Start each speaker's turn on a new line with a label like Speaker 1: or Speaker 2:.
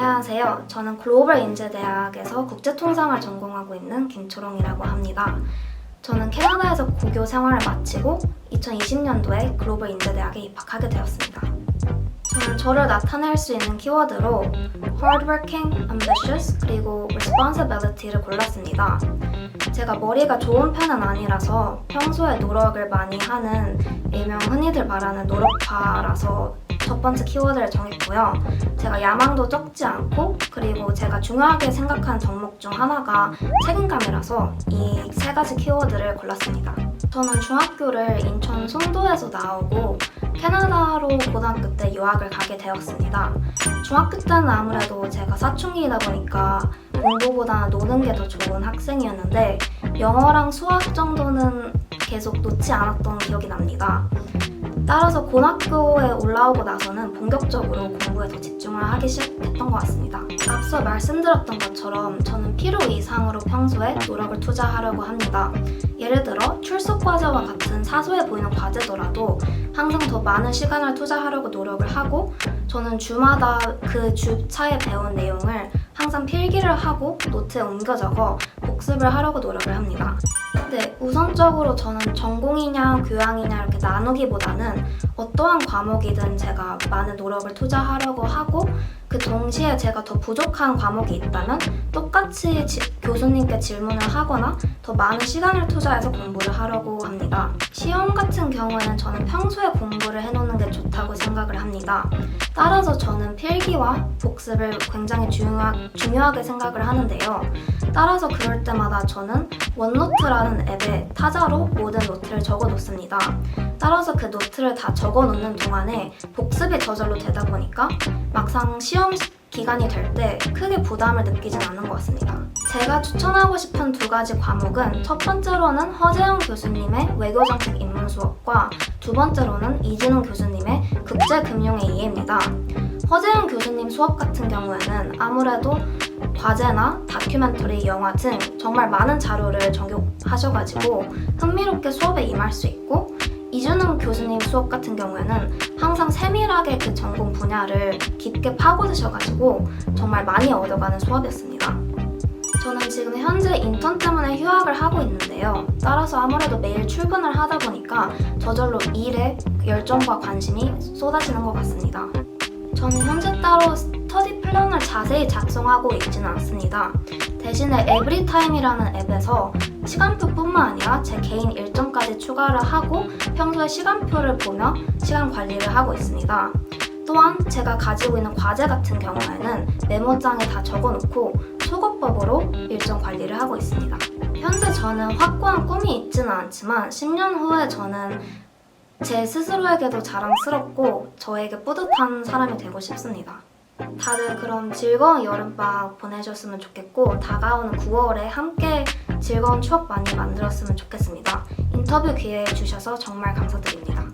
Speaker 1: 안녕하세요. 저는 글로벌 인재대학에서 국제통상을 전공하고 있는 김초롱이라고 합니다. 저는 캐나다에서 고교 생활을 마치고 2020년도에 글로벌 인재대학에 입학하게 되었습니다. 저는 저를 나타낼 수 있는 키워드로 hardworking, ambitious, 그리고 responsibility를 골랐습니다. 제가 머리가 좋은 편은 아니라서 평소에 노력을 많이 하는 일명 흔히들 말하는 노력파라서 첫 번째 키워드를 정했고요. 제가 야망도 적지 않고 그리고 제가 중요하게 생각하는 덕목 중 하나가 책임감이라서 이 세 가지 키워드를 골랐습니다. 저는 중학교를 인천 송도에서 나오고 캐나다로 고등학교 때 유학을 가게 되었습니다. 중학교 때는 아무래도 제가 사춘기이다 보니까 공부보다는 노는 게 더 좋은 학생이었는데 영어랑 수학 정도는 계속 놓지 않았던 기억이 납니다. 따라서 고등학교에 올라오고 나서는 본격적으로 공부에 더 집중을 하기 시작했던 것 같습니다. 앞서 말씀드렸던 것처럼 저는 필요 이상으로 평소에 노력을 투자하려고 합니다. 예를 들어 출석 과제와 같은 사소해 보이는 과제더라도 항상 더 많은 시간을 투자하려고 노력을 하고 저는 주마다 그 주차에 배운 내용을 항상 필기를 하고 노트에 옮겨 적어 복습을 하려고 노력을 합니다. 네, 우선적으로 저는 전공이냐 교양이냐 이렇게 나누기보다는 어떠한 과목이든 제가 많은 노력을 투자하려고 하고 그 동시에 제가 더 부족한 과목이 있다면 똑같이 지- 교수님께 질문을 하거나 더 많은 시간을 투자해서 공부를 하려고 합니다. 시험 같은 경우에는 저는 평소에 공부를 해놓는 게 좋다고 생각을 합니다. 따라서 저는 필기와 복습을 굉장히 중요하, 중요하게 생각을 하는데요. 따라서 그럴 때마다 저는 원노트라는 앱에 타자로 모든 노트를 적어 놓습니다. 따라서 그 노트를 다 적어 놓는 동안에 복습이 저절로 되다 보니까 막상 시험 기간이 될 때 크게 부담을 느끼진 않는 것 같습니다. 제가 추천하고 싶은 두 가지 과목은 첫 번째로는 허재영 교수님의 외교정책 입문 수업과 두 번째로는 이진웅 교수님의 국제금융의 이해입니다. 허재영 교수님 수업 같은 경우에는 아무래도 과제나 다큐멘터리, 영화 등 정말 많은 자료를 적용하셔가지고 흥미롭게 수업에 임할 수 있고 이준웅 교수님 수업 같은 경우에는 항상 세밀하게 그 전공 분야를 깊게 파고드셔가지고 정말 많이 얻어가는 수업이었습니다. 저는 지금 현재 인턴 때문에 휴학을 하고 있는데요. 따라서 아무래도 매일 출근을 하다 보니까 저절로 일에 열정과 관심이 쏟아지는 것 같습니다. 저는 현재 따로 스터디 플랜을 자세히 작성하고 있지는 않습니다. 대신에 에브리타임이라는 앱에서 시간표뿐만 아니라 제 개인 일정까지 추가를 하고 평소에 시간표를 보며 시간 관리를 하고 있습니다. 또한 제가 가지고 있는 과제 같은 경우에는 메모장에 다 적어놓고 소거법으로 일정 관리를 하고 있습니다. 현재 저는 확고한 꿈이 있지는 않지만 10년 후에 저는 제 스스로에게도 자랑스럽고 저에게 뿌듯한 사람이 되고 싶습니다. 다들 그럼 즐거운 여름방학 보내셨으면 좋겠고 다가오는 9월에 함께 즐거운 추억 많이 만들었으면 좋겠습니다. 인터뷰 기회 주셔서 정말 감사드립니다.